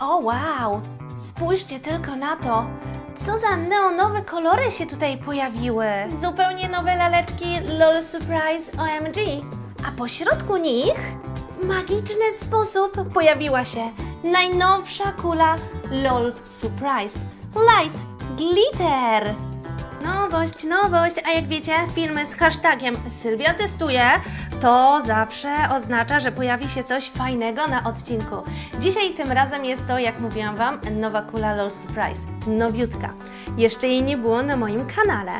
O wow! Spójrzcie tylko na to! Co za neonowe kolory się tutaj pojawiły! Zupełnie nowe laleczki LOL Surprise OMG! A po środku nich w magiczny sposób pojawiła się najnowsza kula LOL Surprise Light Glitter! Nowość, nowość, a jak wiecie, filmy z hashtagiem Sylwia testuje, to zawsze oznacza, że pojawi się coś fajnego na odcinku. Dzisiaj tym razem jest to, jak mówiłam Wam, nowa kula LOL Surprise, nowiutka. Jeszcze jej nie było na moim kanale.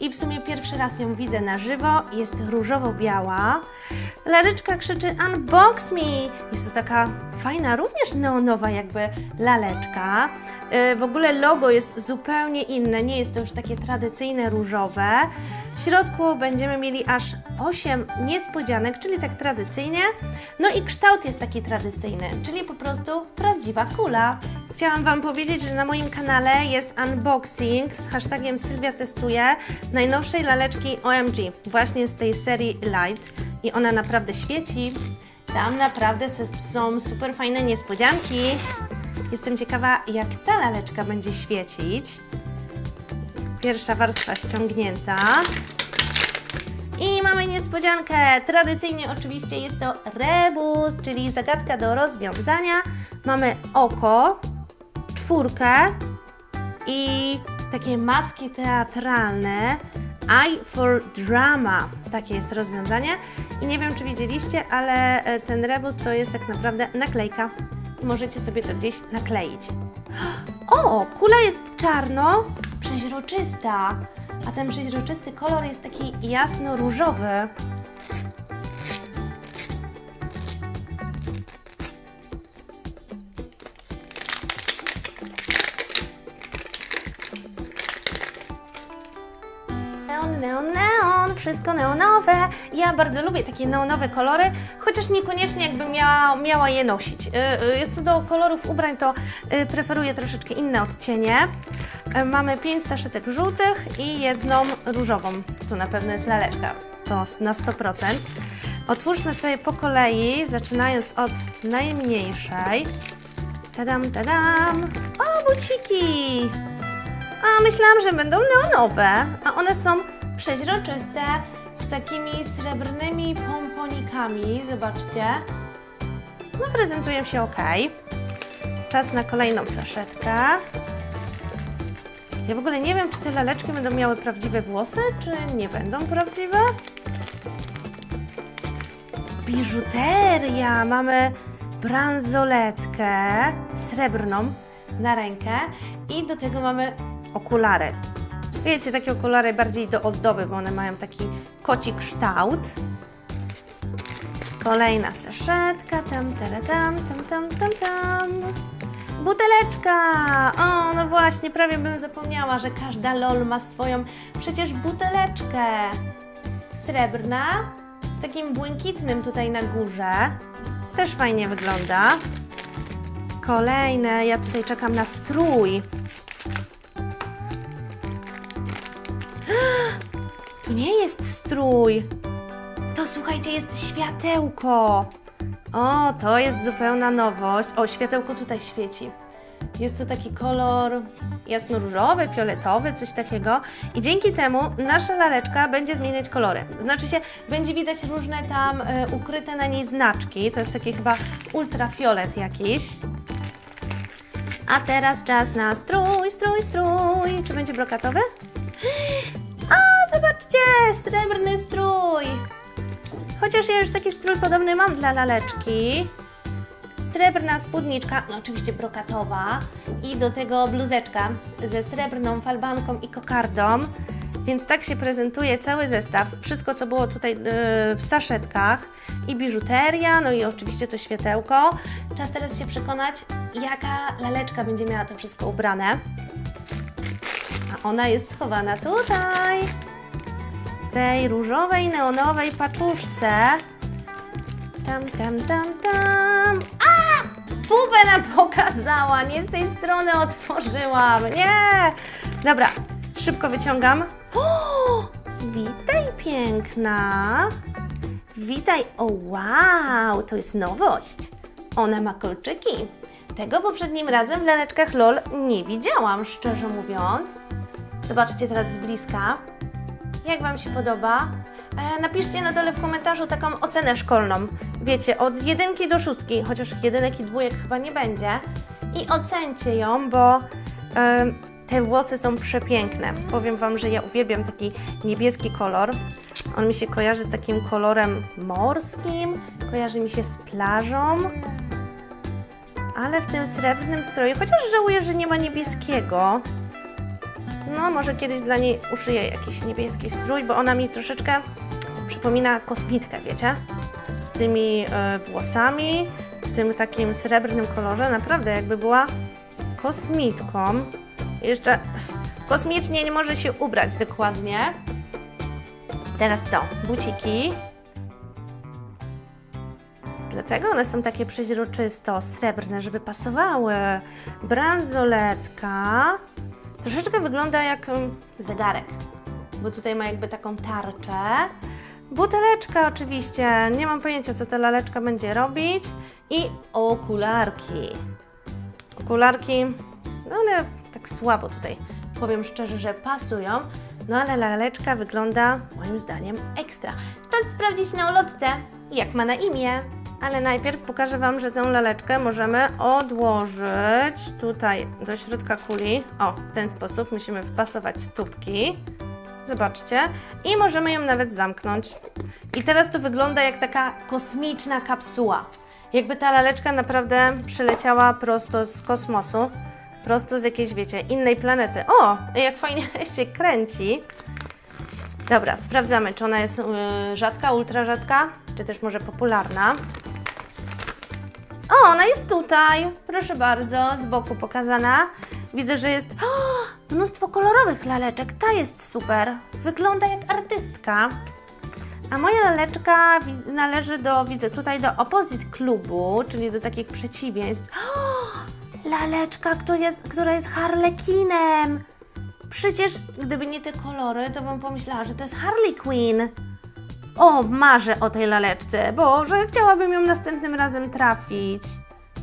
I w sumie pierwszy raz ją widzę na żywo, jest różowo-biała. Laleczka krzyczy Unbox me! Jest to taka fajna, również neonowa jakby laleczka. Yy, W ogóle logo jest zupełnie inne, nie jest to już takie tradycyjne różowe. W środku będziemy mieli aż 8 niespodzianek, czyli tak tradycyjnie. No i kształt jest taki tradycyjny, czyli po prostu prawdziwa kula. Chciałam Wam powiedzieć, że na moim kanale jest unboxing z hashtagiem Sylwia testuje najnowszej laleczki OMG, właśnie z tej serii Light i ona naprawdę świeci. Tam naprawdę są super fajne niespodzianki. Jestem ciekawa, jak ta laleczka będzie świecić. Pierwsza warstwa ściągnięta. I mamy niespodziankę. Tradycyjnie oczywiście jest to rebus, czyli zagadka do rozwiązania. Mamy oko, czwórkę i takie maski teatralne. Eye for Drama. Takie jest rozwiązanie. I nie wiem, czy widzieliście, ale e, ten rebus to jest tak naprawdę naklejka. I możecie sobie to gdzieś nakleić. O, kula jest czarno, przeźroczysta, a ten przeźroczysty kolor jest taki jasno-różowy. Neon, neon, wszystko neonowe. Ja bardzo lubię takie neonowe kolory, chociaż niekoniecznie jakbym miała, miała je nosić. Y, y, Co do kolorów ubrań, to y, preferuję troszeczkę inne odcienie. Y, Mamy pięć saszetek żółtych i jedną różową. Tu na pewno jest laleczka, to na 100%. Otwórzmy sobie po kolei, zaczynając od najmniejszej. Tadam, tadam. O, buciki! A myślałam, że będą neonowe, a one są przeźroczyste z takimi srebrnymi pomponikami. Zobaczcie. No, prezentują się ok. Czas na kolejną saszetkę. Ja w ogóle nie wiem, czy te laleczki będą miały prawdziwe włosy, czy nie będą prawdziwe. Biżuteria! Mamy bransoletkę srebrną na rękę i do tego mamy okulary. Wiecie, takie okulary bardziej do ozdoby, bo one mają taki koci kształt. Kolejna saszetka, tam, tara, tam, tam, tam, tam, tam. Buteleczka! O, no właśnie, prawie bym zapomniała, że każda LOL ma swoją przecież buteleczkę. Srebrna, z takim błękitnym tutaj na górze. Też fajnie wygląda. Kolejne, ja tutaj czekam na strój. To nie jest strój. To słuchajcie, jest światełko. O, to jest zupełna nowość. O, światełko tutaj świeci. Jest to taki kolor jasno-różowy, fioletowy, coś takiego. I dzięki temu nasza laleczka będzie zmieniać kolory. Znaczy się, będzie widać różne tam e, ukryte na niej znaczki. To jest taki chyba ultrafiolet jakiś. A teraz czas na strój, strój, strój. Czy będzie brokatowy? Zobaczcie! Srebrny strój! Chociaż ja już taki strój podobny mam dla laleczki. Srebrna spódniczka, no oczywiście brokatowa i do tego bluzeczka ze srebrną falbanką i kokardą. Więc tak się prezentuje cały zestaw. Wszystko, co było tutaj yy, w saszetkach i biżuteria, no i oczywiście to światełko. Czas teraz się przekonać, jaka laleczka będzie miała to wszystko ubrane. A ona jest schowana tutaj. Tej różowej, neonowej paczuszce. Tam, tam, tam, tam. A! Pupę nam pokazała. Nie z tej strony otworzyłam. Nie! Dobra, szybko wyciągam. O! Witaj, piękna. Witaj. O, wow, to jest nowość. Ona ma kolczyki. Tego poprzednim razem w laleczkach LOL nie widziałam, szczerze mówiąc. Zobaczcie teraz z bliska. Jak Wam się podoba? E, napiszcie na dole w komentarzu taką ocenę szkolną. Wiecie, od jedynki do szóstki, chociaż jedynek i dwójek chyba nie będzie. I ocencie ją, bo e, te włosy są przepiękne. Powiem Wam, że ja uwielbiam taki niebieski kolor. On mi się kojarzy z takim kolorem morskim, kojarzy mi się z plażą. Ale w tym srebrnym stroju, chociaż żałuję, że nie ma niebieskiego. No, może kiedyś dla niej uszyję jakiś niebieski strój, bo ona mi troszeczkę przypomina kosmitkę, wiecie? Z tymi e, włosami, w tym takim srebrnym kolorze. Naprawdę, jakby była kosmitką. Jeszcze kosmicznie nie może się ubrać dokładnie. Teraz co? Buciki. Dlatego one są takie przeźroczysto srebrne, żeby pasowały. Bransoletka. Troszeczkę wygląda jak zegarek, bo tutaj ma jakby taką tarczę. Buteleczka oczywiście, nie mam pojęcia co ta laleczka będzie robić. I okularki. Okularki, no ale tak słabo tutaj, powiem szczerze, że pasują. No ale laleczka wygląda moim zdaniem ekstra. Czas sprawdzić na ulotce, jak ma na imię. Ale najpierw pokażę Wam, że tę laleczkę możemy odłożyć tutaj do środka kuli. O, w ten sposób musimy wpasować stópki. Zobaczcie. I możemy ją nawet zamknąć. I teraz to wygląda jak taka kosmiczna kapsuła. Jakby ta laleczka naprawdę przyleciała prosto z kosmosu. Prosto z jakiejś, wiecie, innej planety. O, jak fajnie się kręci. Dobra, sprawdzamy, czy ona jest yy, rzadka, ultra rzadka, czy też może popularna. O, ona jest tutaj. Proszę bardzo, z boku pokazana. Widzę, że jest o, mnóstwo kolorowych laleczek. Ta jest super. Wygląda jak artystka. A moja laleczka należy do, widzę tutaj, do opposite klubu, czyli do takich przeciwieństw. O, laleczka, która jest, która jest harlekinem. Przecież gdyby nie te kolory, to bym pomyślała, że to jest Harley Quinn. O, marzę o tej laleczce. Boże, chciałabym ją następnym razem trafić.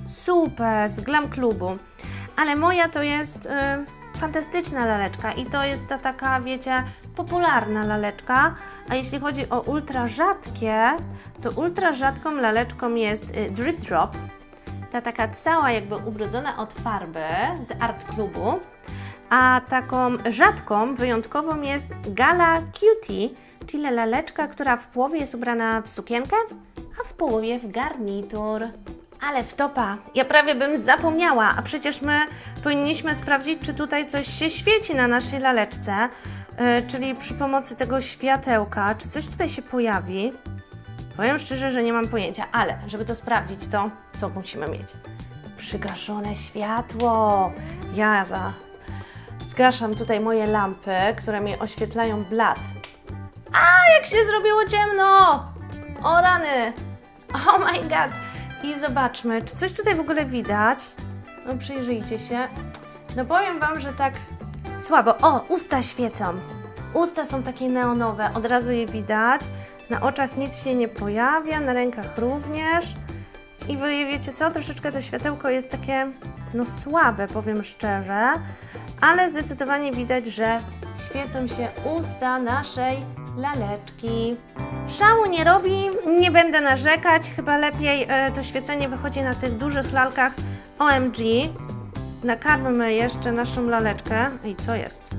Super, z Glam Klubu. Ale moja to jest y, fantastyczna laleczka i to jest ta taka, wiecie, popularna laleczka. A jeśli chodzi o ultra rzadkie, to ultra rzadką laleczką jest y, Drip Drop. Ta taka cała jakby ubrudzona od farby z Art Klubu. A taką rzadką, wyjątkową jest Gala Cutie, czyli laleczka, która w połowie jest ubrana w sukienkę, a w połowie w garnitur. Ale wtopa, ja prawie bym zapomniała, a przecież my powinniśmy sprawdzić, czy tutaj coś się świeci na naszej laleczce, yy, czyli przy pomocy tego światełka, czy coś tutaj się pojawi. Powiem szczerze, że nie mam pojęcia, ale żeby to sprawdzić, to co musimy mieć? Przygaszone światło. Ja za zgaszam tutaj moje lampy, które mi oświetlają blat. A, jak się zrobiło ciemno! O rany! Oh my god! I zobaczmy, czy coś tutaj w ogóle widać? No przyjrzyjcie się. No powiem Wam, że tak słabo. O, usta świecą. Usta są takie neonowe, od razu je widać. Na oczach nic się nie pojawia, na rękach również. I wy wiecie co, troszeczkę to światełko jest takie, no słabe, powiem szczerze, ale zdecydowanie widać, że świecą się usta naszej laleczki. Szału nie robi, nie będę narzekać, chyba lepiej e, to świecenie wychodzi na tych dużych lalkach OMG. Nakarmmy jeszcze naszą laleczkę. I co jest?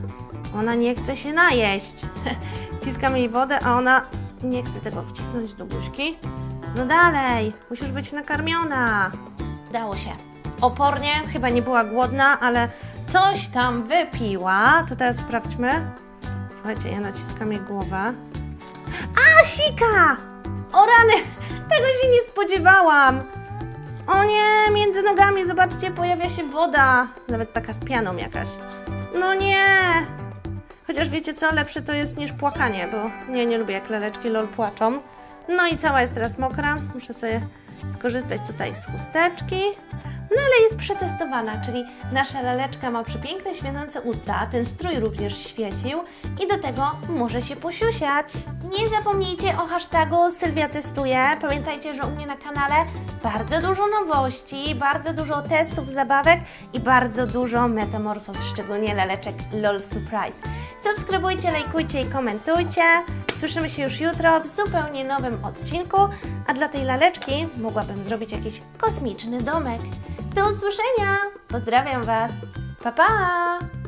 Ona nie chce się najeść. Ciskam jej wodę, a ona nie chce tego wcisnąć do buźki. No dalej, musisz być nakarmiona. Dało się. Opornie, chyba nie była głodna, ale coś tam wypiła. To teraz sprawdźmy. Słuchajcie, ja naciskam jej głowę. A, sika! O rany! Tego się nie spodziewałam! O nie, między nogami, zobaczcie, pojawia się woda. Nawet taka z pianą jakaś. No nie! Chociaż wiecie co, lepsze to jest niż płakanie, bo nie, nie lubię jak laleczki lol płaczą. No i cała jest teraz mokra. Muszę sobie skorzystać tutaj z chusteczki. No ale jest przetestowana, czyli nasza laleczka ma przepiękne, świecące usta, ten strój również świecił i do tego może się posiusiać. Nie zapomnijcie o hashtagu Sylwia testuje. Pamiętajcie, że u mnie na kanale bardzo dużo nowości, bardzo dużo testów, zabawek i bardzo dużo metamorfoz, szczególnie laleczek LOL Surprise. Subskrybujcie, lajkujcie i komentujcie. Słyszymy się już jutro w zupełnie nowym odcinku, a dla tej laleczki mogłabym zrobić jakiś kosmiczny domek. Do usłyszenia! Pozdrawiam Was! Pa pa!